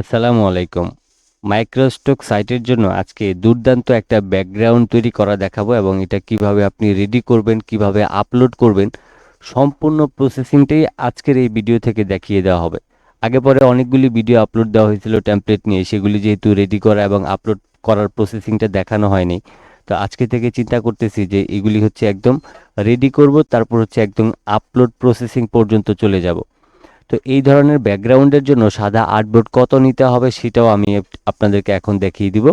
আসসালামু আলাইকুম। মাইক্রোস্টক সাইটের জন্য আজকে দুর্দান্ত একটা ব্যাকগ্রাউন্ড তৈরি করা দেখাবো এবং এটা কীভাবে আপনি রেডি করবেন, কীভাবে আপলোড করবেন, সম্পূর্ণ প্রসেসিংটাই আজকের এই ভিডিও থেকে দেখিয়ে দেওয়া হবে। আগে পরে অনেকগুলি ভিডিও আপলোড দেওয়া হয়েছিল টেমপ্লেট নিয়ে, সেগুলি যেহেতু রেডি করা এবং আপলোড করার প্রসেসিংটা দেখানো হয়নি। তো আজকে থেকে চিন্তা করতেছি যে এগুলি হচ্ছে একদম রেডি করব, তারপর হচ্ছে একদম আপলোড প্রসেসিং পর্যন্ত চলে যাব। তো এই ধরনের ব্যাকগ্রাউন্ডের জন্য সাদা আর্টবোর্ড কত নিতে হবে সেটাও আমি আপনাদেরকে এখন দেখিয়ে দিব।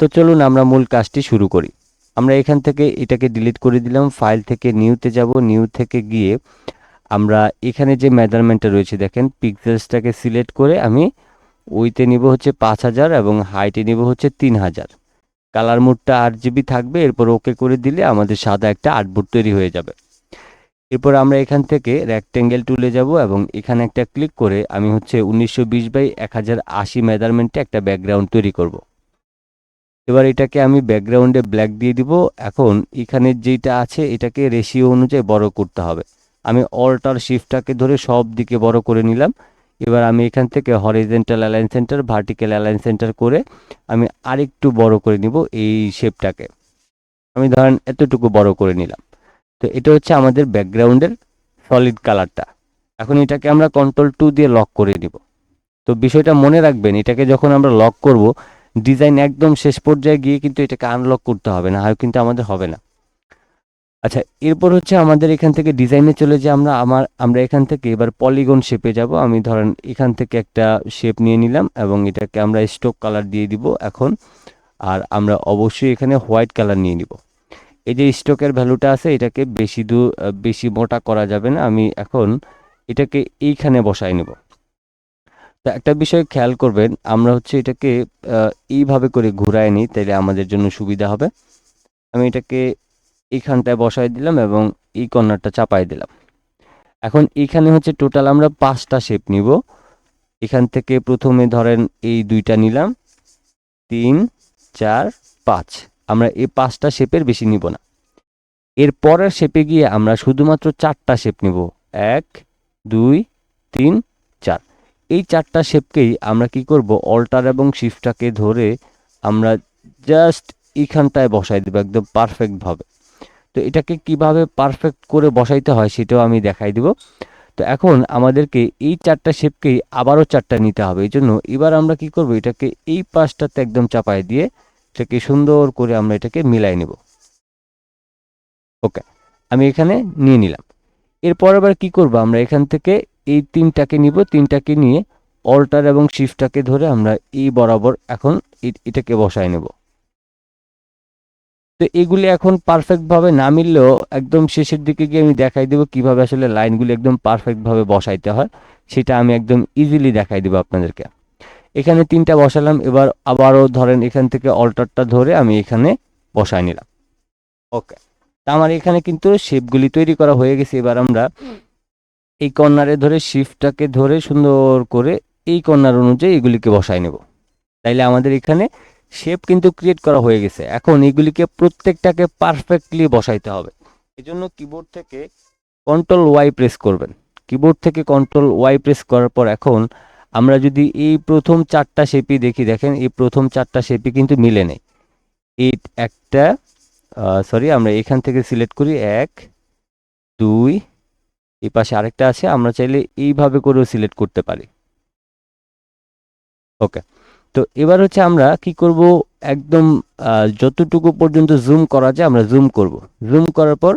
তো চলুন আমরা মূল কাজটি শুরু করি। আমরা এখান থেকে এটাকে ডিলিট করে দিলাম ফাইল থেকে নিউতে যাব নিউ থেকে গিয়ে আমরা এখানে যে মেজারমেন্টটা রয়েছে দেখেন পিক্সেলসটাকে সিলেক্ট করে আমি ওইতে নিব হচ্ছে পাঁচ হাজার এবং হাইটে নিব হচ্ছে তিন হাজার। কালার মোডটা আট জিবি থাকবে, এরপর ওকে করে দিলে আমাদের সাদা একটা আর্টবোর্ড তৈরি হয়ে যাবে। এরপর আমরা এখান থেকে রেক্টেঙ্গেল টুলে যাব এবং এখানে একটা ক্লিক করে আমি হচ্ছে উনিশশো বিশ বাই এক হাজার আশি একটা ব্যাকগ্রাউন্ড তৈরি করব। এবার এটাকে আমি ব্যাকগ্রাউন্ডে ব্ল্যাক দিয়ে দিব। এখন এখানে যেটা আছে, এটাকে রেশিও অনুযায়ী বড় করতে হবে। আমি অল্টার শিফটটাকে ধরে সব দিকে বড় করে নিলাম। এবার আমি এখান থেকে horizontal align center vertical align center করে আমি আরেকটু বড় করে নিব এই শেপটাকে আমি ধরেন এতটুকু বড় করে নিলাম। তো এটা হচ্ছে আমাদের ব্যাকগ্রাউন্ডের সলিড কালারটা এখন এটাকে আমরা কন্ট্রোল টু দিয়ে লক করে দিব। তো বিষয়টা মনে রাখবেন, এটাকে যখন আমরা লক করব ডিজাইন একদম শেষ পর্যায়ে গিয়ে কিন্তু এটাকে আনলক করতে হবে, না হয় কিন্তু আমাদের হবে না। আচ্ছা এরপর হচ্ছে আমাদের এখান থেকে ডিজাইনে চলে যে আমরা, আমার, আমরা এখান থেকে এবার পলিগন শেপে যাব। আমি ধরেন এখান থেকে একটা শেপ নিয়ে নিলাম এবং এটাকে আমরা স্টোক কালার দিয়ে দিব এখন। আর আমরা অবশ্যই এখানে হোয়াইট কালার নিয়ে নিব। এই যে স্টকের ভ্যালুটা আছে, এটাকে বেশি দূর বেশি মোটা করা যাবে না। আমি এখন এটাকে এইখানে বসাই নেব। তো একটা বিষয় খেয়াল করবেন, আমরা হচ্ছে এটাকে এইভাবে করে ঘুরায় নিই তাইলে আমাদের জন্য সুবিধা হবে। আমি এটাকে এইখানটায় বসাই দিলাম এবং এই কর্নারটা চাপাই দিলাম। এখন এইখানে হচ্ছে টোটাল আমরা পাঁচটা শেপ নিব। এখান থেকে প্রথমে ধরেন এই দুইটা নিলাম। তিন, চার, পাঁচ। আমরা এই পাঁচটা শেপের বেশি নিব না। এর পরের শেপে গিয়ে আমরা শুধুমাত্র চারটা শেপ নিব। এক, দুই, তিন, চার। এই চারটা শেপকেই আমরা কি করব? অল্টার এবং শিফটটাকে ধরে আমরা জাস্ট এইখানটায় বসাই দেবো একদম পারফেক্টভাবে। তো এটাকে কীভাবে পারফেক্ট করে বসাইতে হয় সেটাও আমি দেখাই দিব। তো এখন আমাদেরকে এই চারটা শেপকেই আবারও চারটা নিতে হবে। এই জন্য এবার আমরা কি করব? এটাকে এই পাশটাতে একদম চাপায় দিয়ে এটাকে সুন্দর করে আমরা এটাকে মিলাই নেব। ওকে, আমি এখানে নিয়ে নিলাম। এরপর আবার কি করব? আমরা এখান থেকে এই তিনটাকে নিব। তিনটাকে নিয়ে অল্টার এবং শিফটটাকে ধরে আমরা এই বরাবর এখন এটাকে বসায় নেব। তো এগুলি এখন পারফেক্টভাবে না মিললেও একদম শেষের দিকে গিয়ে আমি দেখাই দেবো কীভাবে আসলে লাইনগুলি একদম পারফেক্টভাবে বসাইতে হয়। সেটা আমি একদম ইজিলি দেখাই দেবো আপনাদেরকে। এখানে তিনটা বসালাম, এবার আবারও ধরেন এখান থেকে অল্টারটা ধরে আমি এখানে বসাই নিলাম। ওকে তা আমার এখানে কিন্তু শেপগুলি তৈরি করা হয়ে গেছে। এবার আমরা এই কর্নারে ধরে শিফটটাকে ধরে সুন্দর করে এই কর্নার অনুযায়ী এগুলিকে বসাই নেব। তাইলে আমাদের এখানে শেপ কিন্তু ক্রিয়েট করা হয়ে গেছে। এখন এগুলিকে প্রত্যেকটাকে পারফেক্টলি বসাইতে হবে। এজন্য কিবোর্ড থেকে কন্ট্রোল ওয়াই প্রেস করবেন। কিবোর্ড থেকে কন্ট্রোল ওয়াই প্রেস করার পর এখন আমরা যদি এই প্রথম চারটা শেপই দেখি, দেখেন এই প্রথম চারটা শেপই কিন্তু মিলে নেই। এই একটা সরি আমরা এখান থেকে সিলেক্ট করি এক, দুই, এই পাশে আরেকটা আছে, আমরা চাইলে এইভাবে করেও সিলেক্ট করতে পারি। ওকে তো এবার হচ্ছে আমরা কি করব? একদম যতটুকু পর্যন্ত জুম করা যায় আমরা জুম করব। জুম করার পর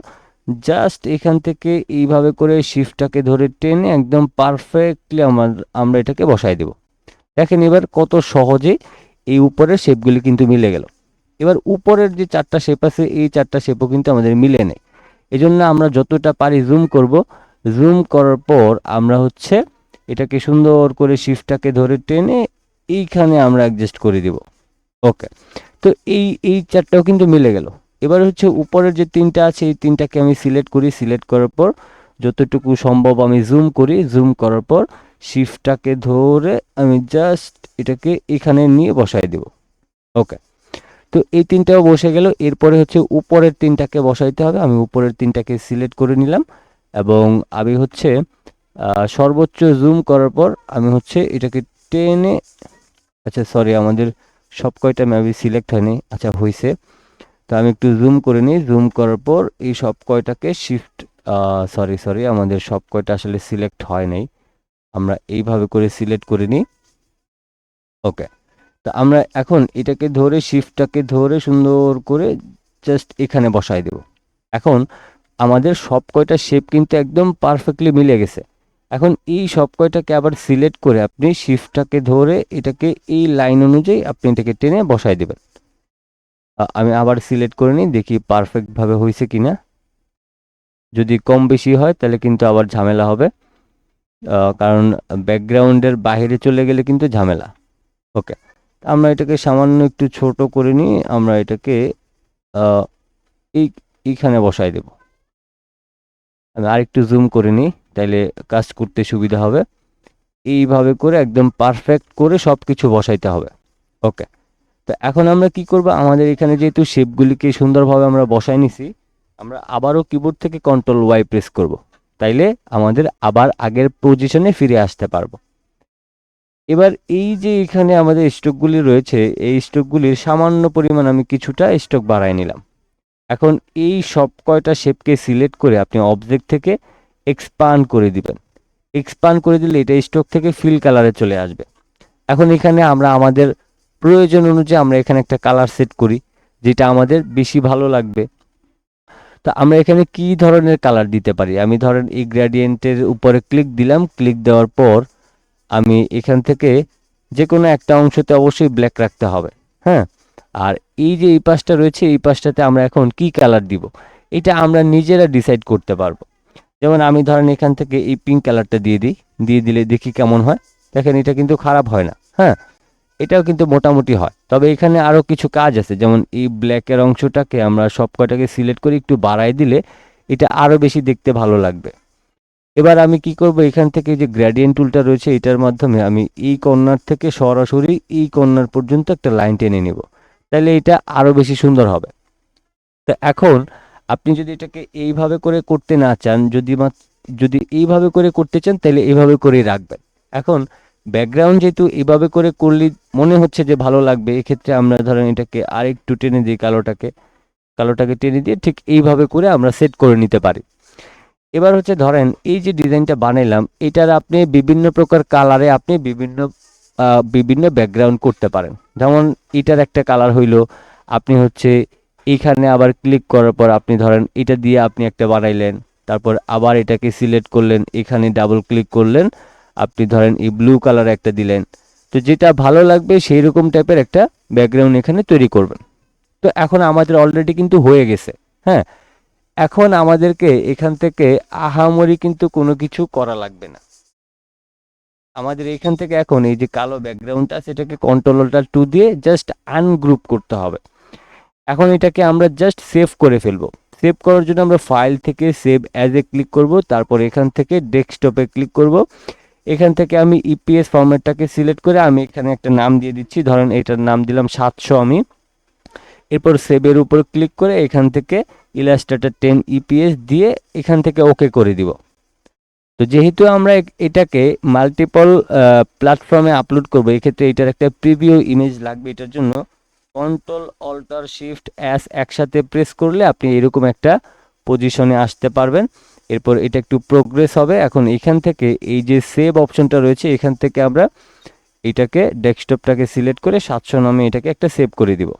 জাস্ট এখান থেকে এইভাবে করে শিফটটাকে ধরে টেনে একদম পারফেক্টলি আমার, আমরা এটাকে বসাই দেব। দেখেন এবার কত সহজে এই উপরের শেপগুলি কিন্তু মিলে গেল। এবার উপরের যে চারটা শেপ আছে, এই চারটা শেপও কিন্তু আমাদের মিলে নেই। এই জন্য আমরা যতটা পারি জুম করব। জুম করার পর আমরা হচ্ছে এটাকে সুন্দর করে শিফটটাকে ধরে টেনে এইখানে আমরা অ্যাডজাস্ট করে দিব। ওকে তো এই এই চারটাও কিন্তু মিলে গেল। এবার হচ্ছে উপরের যে তিনটা আছে, এই তিনটাকে আমি সিলেক্ট করি। সিলেক্ট করার পর যতটুকু সম্ভব আমি জুম করি। জুম করার পর শিফটটাকে ধরে আমি জাস্ট এটাকে এখানে নিয়ে বসাই দেব। ওকে তো এই তিনটাও বসে গেল। এরপরে হচ্ছে উপরের তিনটাকে বসাইতে হবে। আমি উপরের তিনটাকে সিলেক্ট করে নিলাম এবং আমি হচ্ছে সর্বোচ্চ জুম করার পর আমি হচ্ছে এটাকে টেনে আচ্ছা সরি আমাদের সব কয়টা ম্যাপই সিলেক্ট হয়নি। আচ্ছা হয়েছে তো আমি একটু জুম করে নিই। জুম করার পর এই সব কয়টাকে শিফট সরি সরি আমাদের সব কয়টা আসলে সিলেক্ট হয় নাই। আমরা এইভাবে করে সিলেক্ট করে নিই। ওকে, তো আমরা এখন এটাকে ধরে শিফটটাকে ধরে সুন্দর করে জাস্ট এখানে বসাই দেব। এখন আমাদের সব কয়টা শেপ কিন্তু একদম পারফেক্টলি মিলে গেছে। এখন এই সব কয়টাকে আবার সিলেক্ট করে আপনি শিফটটাকে ধরে এটাকে এই লাইন অনুযায়ী আপনি এটাকে টেনে বসাই দেবেন। আমি আবার সিলেক্ট করে নিই, দেখি পারফেক্টভাবে হয়েছে কি না যদি কম বেশি হয়, তাহলে কিন্তু আবার ঝামেলা হবে। কারণ ব্যাকগ্রাউন্ডের বাইরে চলে গেলে কিন্তু ঝামেলা। ওকে আমরা এটাকে সামান্য একটু ছোট করে নিই, আমরা এটাকে এই, এইখানে বসাই দেব। আমি আরেকটু জুম করে নিই, তাইলে কাজ করতে সুবিধা হবে। এইভাবে করে একদম পারফেক্ট করে সব কিছু বসাইতে হবে। ওকে তো এখন আমরা কি করব? আমাদের এখানে যেহেতু শেপগুলিকে সুন্দরভাবে আমরা বসাই নিছি, আমরা আবারও কিবোর্ড থেকে কন্ট্রোল ওয়াই প্রেস করব। তাইলে আমাদের আবার আগের পজিশনে ফিরে আসতে পারব। এবার এই যে এখানে আমাদের স্টকগুলি রয়েছে, এই স্টকগুলির সামান্য পরিমাণ আমি কিছুটা স্টক বাড়াই নিলাম। এখন এই সব কয়টা শেপকে সিলেক্ট করে আপনি অবজেক্ট থেকে এক্সপান্ড করে দিবেন। এক্সপান্ড করে দিলে এটা স্টক থেকে ফিল কালারে চলে আসবে। এখন এখানে আমরা আমাদের প্রয়োজন অনুযায়ী আমরা এখানে একটা কালার সেট করি, যেটা আমাদের বেশি ভালো লাগবে। তো আমরা এখানে কি ধরনের কালার দিতে পারি? আমি ধরেন এই গ্রেডিয়েন্টের উপরে ক্লিক দিলাম ক্লিক দেওয়ার পর আমি এখান থেকে যে কোনো একটা অংশতে অবশ্যই ব্ল্যাক রাখতে হবে হ্যাঁ? আর এই যে এই পাশটা রয়েছে, এই পাশটাতে আমরা এখন কি কালার দিব? এটা আমরা নিজেরা ডিসাইড করতে পারব। যেমন আমি ধরেন এখান থেকে এই পিঙ্ক কালারটা দিয়ে দিই, দিয়ে দিলে দেখি কেমন হয়। দেখেন এটা কিন্তু খারাপ হয় না হ্যাঁ? এটাও কিন্তু মোটামুটি হয়। তবে এখানে আরও কিছু কাজ আছে, যেমন এই ব্ল্যাকের অংশটাকে আমরা সব কটাকে সিলেক্ট করে একটু বাড়াই দিলে এটা আরও বেশি দেখতে ভালো লাগবে। এবার আমি কি করব, এখান থেকে যে গ্রেডিয়েন্ট টুলটা রয়েছে, এটার মাধ্যমে আমি এই কর্নার থেকে সরাসরি এই কর্নার পর্যন্ত একটা লাইন টেনে নেব। তাহলে এটা আরও বেশি সুন্দর হবে। তো এখন আপনি যদি এটাকে এইভাবে করে করতে না চান, যদি যদি এইভাবে করে করতে চান, তাহলে এইভাবে করেই রাখবেন। এখন ব্যাকগ্রাউন্ড যেহেতু এইভাবে করে করলে মনে হচ্ছে যে ভালো লাগবে, এক্ষেত্রে আমরা ধরেন এটাকে আরেকটু টেনে দিই কালোটাকে কালোটাকে টেনে দিয়ে ঠিক এইভাবে করে আমরা সেট করে নিতে পারি। এবার হচ্ছে ধরেন এই যে ডিজাইনটা বানাইলাম, এটার আপনি বিভিন্ন প্রকার কালারে আপনি বিভিন্ন বিভিন্ন ব্যাকগ্রাউন্ড করতে পারেন। যেমন এটার একটা কালার হইল, আপনি হচ্ছে এইখানে আবার ক্লিক করার পর আপনি ধরেন এটা দিয়ে আপনি একটা বানাইলেন, তারপর আবার এটাকে সিলেক্ট করলেন, এখানে ডাবল ক্লিক করলেন আপনি ধরেন এই ব্লু কালার একটা দিলেন। তো যেটা ভালো লাগবে সেই রকম টাইপের একটা ব্যাকগ্রাউন্ড এখানে তৈরি করবেন। তো এখন আমাদের অলরেডি কিন্তু হয়ে গেছে হ্যাঁ? এখন আমাদেরকে এখান থেকে আহামরি কিন্তু কোনো কিছু করা লাগবে না। আমাদের এখান থেকে এখন এই যে কালো ব্যাকগ্রাউন্ডটা সেটাকে কন্ট্রোলটা টু দিয়ে জাস্ট আনগ্রুপ করতে হবে। এখন এটাকে আমরা জাস্ট সেভ করে ফেলব। সেভ করার জন্য আমরা ফাইল থেকে সেভ অ্যাজ এ ক্লিক করব, তারপর এখান থেকে ডেস্কটপে ক্লিক করব। এখান থেকে আমি ইপিএস ফরম্যাটটাকে সিলেক্ট করে আমি এখানে একটা নাম দিয়ে দিচ্ছি। ধরেন এটার নাম দিলাম সাতশো আমি। এরপর সেভের উপর ক্লিক করে এখান থেকে ইলাস্ট্রেটর টেন ইপিএস দিয়ে এখান থেকে ওকে করে দিব। তো যেহেতু আমরা এটাকে মাল্টিপল প্ল্যাটফর্মে আপলোড করব, এক্ষেত্রে এটার একটা প্রিভিউ ইমেজ লাগবে এটার জন্য। কন্ট্রোল অল্টার শিফট অ্যাস একসাথে প্রেস করলে আপনি এরকম একটা পজিশনে আসতে পারবেন। এরপর এটা একটু প্রোগ্রেস হবে। এখন এখান থেকে এই যে সেভ অপশনটা রয়েছে, এখান থেকে আমরা এটাকে ডেস্কটপটাকে সিলেক্ট করে সাতশো নামে এটাকে একটা সেভ করে দিব।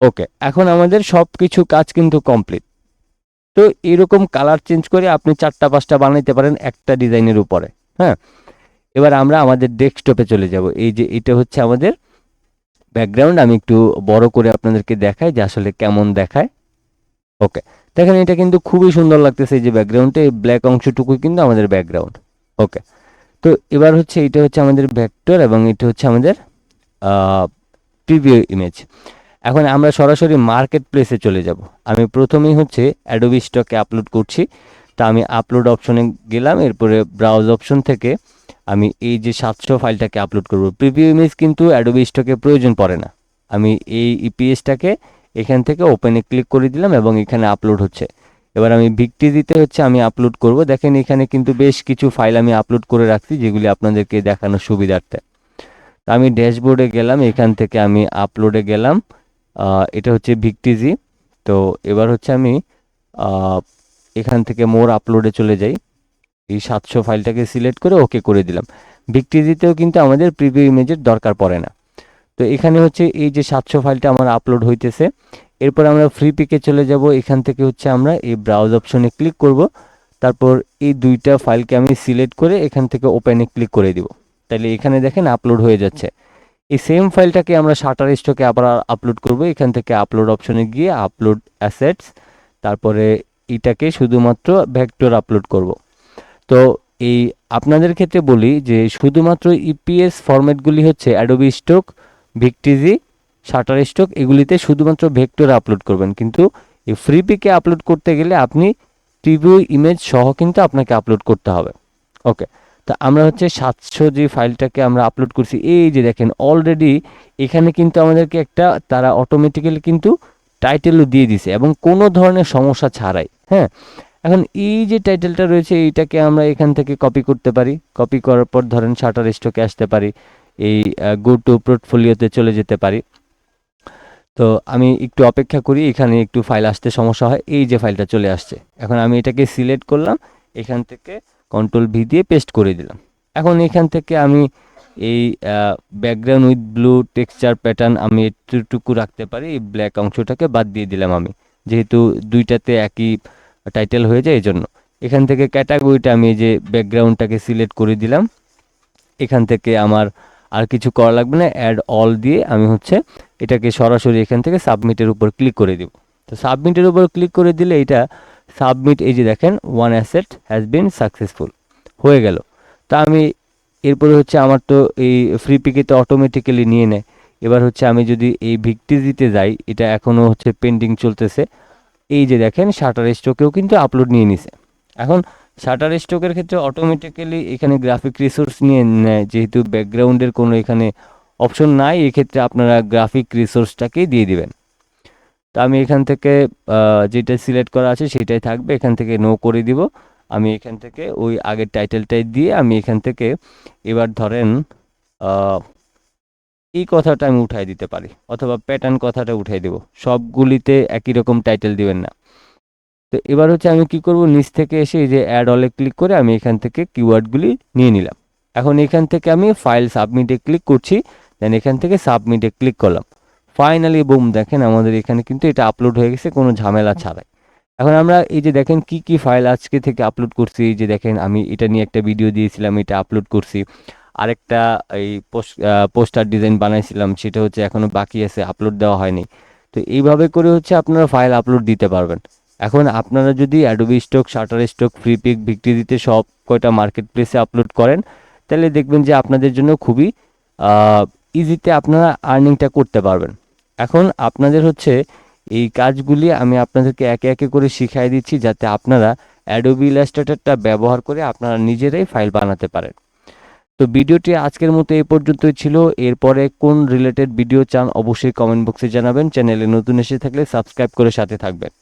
ওকে এখন আমাদের সব কিছু কাজ কিন্তু কমপ্লিট তো এরকম কালার চেঞ্জ করে আপনি চারটা, পাঁচটা বানাইতে পারেন একটা ডিজাইনের উপরে হ্যাঁ? এবার আমরা আমাদের ডেস্কটপে চলে যাব। এই যে এটা হচ্ছে আমাদের ব্যাকগ্রাউন্ড আমি একটু বড় করে আপনাদেরকে দেখাই যে আসলে কেমন দেখায়। ওকে দেখেন, এটা কিন্তু খুবই সুন্দর লাগতেছে এই যে ব্যাকগ্রাউন্ডটা এই ব্ল্যাক অংশটুকু কিন্তু আমাদের ব্যাকগ্রাউন্ড ওকে তো এবার হচ্ছে এটা হচ্ছে আমাদের ভেক্টর এবং এটা হচ্ছে আমাদের প্রিভিউ ইমেজ এখন আমরা সরাসরি মার্কেট প্লেসে চলে যাব। আমি প্রথমেই হচ্ছে অ্যাডোবি স্টকে আপলোড করছি। তা আমি আপলোড অপশনে গেলাম। এরপরে ব্রাউজ অপশন থেকে আমি এই যে সাতশো ফাইলটাকে আপলোড করব। প্রিভিউ ইমেজ কিন্তু অ্যাডোবি স্টকে প্রয়োজন পড়ে না। আমি এই ইপিএসটাকে এখান থেকে ওপেনে ক্লিক করে দিলাম এবং এখানে আপলোড হচ্ছে। এবার আমি ভিক্টি দিতে হচ্ছে, আমি আপলোড করব। দেখেন এখানে কিন্তু বেশ কিছু ফাইল আমি আপলোড করে রাখছি, যেগুলি আপনাদেরকে দেখানোর সুবিধার্থে। তো আমি ড্যাশবোর্ডে গেলাম, এখান থেকে আমি আপলোডে গেলাম। এটা হচ্ছে ভিক্টিজি তো এবার হচ্ছে আমি এখান থেকে মোর আপলোডে চলে যাই। এই সাতশো ফাইলটাকে সিলেক্ট করে ওকে করে দিলাম। ভিক্টিজিতেও কিন্তু আমাদের প্রিভিউ ইমেজের দরকার পড়ে না। তো এখানে হচ্ছে এই যে সাতশো ফাইলটা আমার আপলোড হইতেছে। এরপর আমরা ফ্রি পিকে চলে যাব। এখান থেকে হচ্ছে আমরা এই ব্রাউজ অপশনে ক্লিক করব। তারপর এই দুইটা ফাইলকে আমি সিলেক্ট করে এখান থেকে ওপেনে ক্লিক করে দিব। তাহলে এখানে দেখেন আপলোড হয়ে যাচ্ছে। এই সেম ফাইলটাকে আমরা শাটার স্টকে আবার আপলোড করব। এখান থেকে আপলোড অপশনে গিয়ে আপলোড অ্যাসেটস তারপরে এটাকে শুধুমাত্র ভেক্টর আপলোড করব। তো এই আপনাদের ক্ষেত্রে বলি যে শুধুমাত্র ইপিএস ফরম্যাটগুলি হচ্ছে অ্যাডোবি স্টক ভিক্টিজি, শাটার স্টক এগুলিতে শুধুমাত্র ভেক্টর আপলোড করবেন। কিন্তু এই ফ্রি পিকে আপলোড করতে গেলে আপনি প্রিভিউ ইমেজ সহ কিন্তু আপনাকে আপলোড করতে হবে। ওকে তা আমরা হচ্ছে সাতশো যে ফাইলটাকে আমরা আপলোড করছি, এই যে দেখেন অলরেডি এখানে কিন্তু আমাদেরকে একটা, তারা অটোমেটিক্যালি কিন্তু টাইটেলও দিয়ে দিছে এবং কোনো ধরনের সমস্যা ছাড়াই হ্যাঁ? এখন এই যে টাইটেলটা রয়েছে, এইটাকে আমরা এখান থেকে কপি করতে পারি। কপি করার পর ধরেন শাটার স্টকে আসতে পারি। এই গো টু পোর্টফোলিওতে চলে যেতে পারি। তো আমি একটু অপেক্ষা করি, এখানে একটু ফাইল আসতে সমস্যা হয়। এই যে ফাইলটা চলে আসছে, এখন আমি এটাকে সিলেক্ট করলাম, এখান থেকে কন্ট্রোল ভি দিয়ে পেস্ট করে দিলাম। এখন এখান থেকে আমি এই background with blue texture pattern আমি একটুটুকু রাখতে পারি, এই ব্ল্যাক অংশটাকে বাদ দিয়ে দিলাম আমি। যেহেতু দুইটাতে একই টাইটেল হয়ে যায় এই জন্য এখান থেকে ক্যাটাগরিটা আমি যে ব্যাকগ্রাউন্ডটাকে সিলেক্ট করে দিলাম। এখান থেকে আমার আর কিছু করা লাগবে না অ্যাড অল দিয়ে আমি হচ্ছে এটাকে সরাসরি এখান থেকে সাবমিটের উপর ক্লিক করে দিব। তো সাবমিটের উপর ক্লিক করে দিলে এটা সাবমিট এই যে দেখেন one asset has been successful হয়ে গেল। তা আমি এরপরে হচ্ছে আমার তো এই ফ্রি পিকে তো অটোমেটিক্যালি নিয়ে নেয়। এবার হচ্ছে আমি যদি এই ভিক্টি দিতে যাই, এটা এখনও হচ্ছে পেন্ডিং চলতেছে। এই যে দেখেন শাটার স্টকেও কিন্তু আপলোড নিয়ে নিছে। এখন শাটার স্টকের ক্ষেত্রে অটোমেটিক্যালি এখানে গ্রাফিক রিসোর্স নিয়ে নেয়। যেহেতু ব্যাকগ্রাউন্ডের কোনো এখানে অপশন নাই, এক্ষেত্রে আপনারা গ্রাফিক রিসোর্সটাকেই দিয়ে দিবেন। তো আমি এখান থেকে যেটা সিলেক্ট করা আছে সেটাই থাকবে। এখান থেকে নো করে দিব। আমি এখান থেকে ওই আগের টাইটেলটাই দিয়ে আমি এখান থেকে এবার ধরেন এই কথাটা আমি উঠাই দিতে পারি। অথবা প্যাটার্ন কথাটা উঠাই দেব। সবগুলিতে একই রকম টাইটেল দিবেন না। তো এবার হচ্ছে আমি কি করব? নিচ থেকে এসে এই যে অ্যাড অলে ক্লিক করে আমি এখান থেকে কিওয়ার্ডগুলি নিয়ে নিলাম। এখন এখান থেকে আমি ফাইল সাবমিটে ক্লিক করছি দেন এখান থেকে সাবমিটে ক্লিক করলাম। ফাইনালি বুম দেখেন আমাদের এখানে কিন্তু এটা আপলোড হয়ে গেছে, কোনো ঝামেলা ছাড়াই। এখন আমরা এই যে দেখেন কি কি ফাইল আজকে থেকে আপলোড করছি, এই যে দেখেন আমি এটা নিয়ে একটা ভিডিও দিয়েছিলাম, এটা আপলোড করছি। আরেকটা এই পোস্টার ডিজাইন বানাইছিলাম, সেটা হচ্ছে এখনও বাকি আছে আপলোড দেওয়া হয়নি। তো এইভাবে করে হচ্ছে আপনারা ফাইল আপলোড দিতে পারবেন। এখন আপনারা যদি Adobe Stock Shutterstock free pic বিক্রি দিতে সব কয়টা মার্কেট প্লেসে আপলোড করেন, তাহলে দেখবেন যে আপনাদের জন্য খুবই ইজিতে আপনারা আর্নিংটা করতে পারবেন। এখন আপনাদের হচ্ছে এই কাজগুলি আমি আপনাদেরকে একে একে করে শিখাই দিচ্ছি যাতে আপনারা অ্যাডোবি ইলাস্ট্রেটরটা ব্যবহার করে আপনারা নিজেরাই ফাইল বানাতে পারেন। তো ভিডিওটি আজকের মতো এই পর্যন্তই ছিল। এরপরে কোন রিলেটেড ভিডিও চান অবশ্যই কমেন্ট বক্সে জানাবেন। চ্যানেলে নতুন এসে থাকলে সাবস্ক্রাইব করে সাথে থাকবেন।